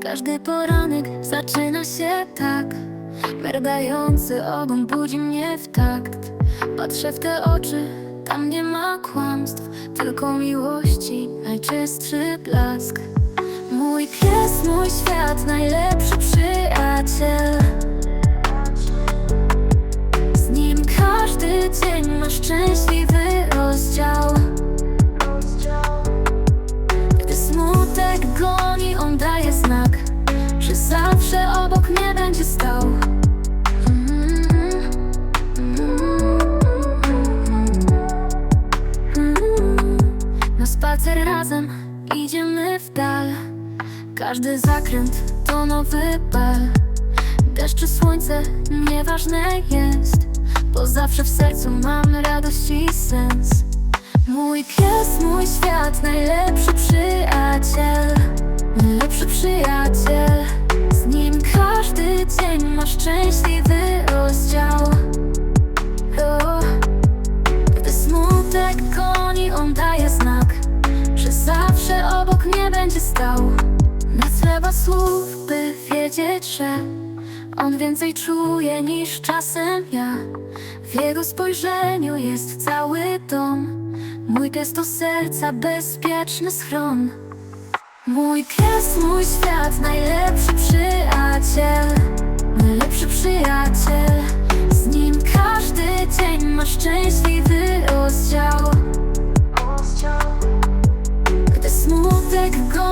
Każdy poranek zaczyna się tak. Mergający ogon budzi mnie w takt. Patrzę w te oczy, tam nie ma kłamstw. Tylko miłości, najczystszy blask. Mój pies, mój świat, najlepszy przyjaciel. Z nim każdy dzień ma szczęśliwy mnie będzie stał. Na spacer razem idziemy w dal. Każdy zakręt to nowy bal. Deszcz czy słońce, nieważne jest Bo zawsze w sercu mam radość i sens. Mój pies, mój świat, najlepszy przyjaciel dzień ma szczęśliwy rozdział. Gdy smutek goni, on daje znak Że zawsze obok mnie będzie stał. Nie trzeba słów, by wiedzieć, że On więcej czuje niż czasem ja. W jego spojrzeniu jest cały dom. Mój pies to serca bezpieczny schron. Mój pies, mój świat, najlepszy szczęśliwy rozdział. Gdy smutek go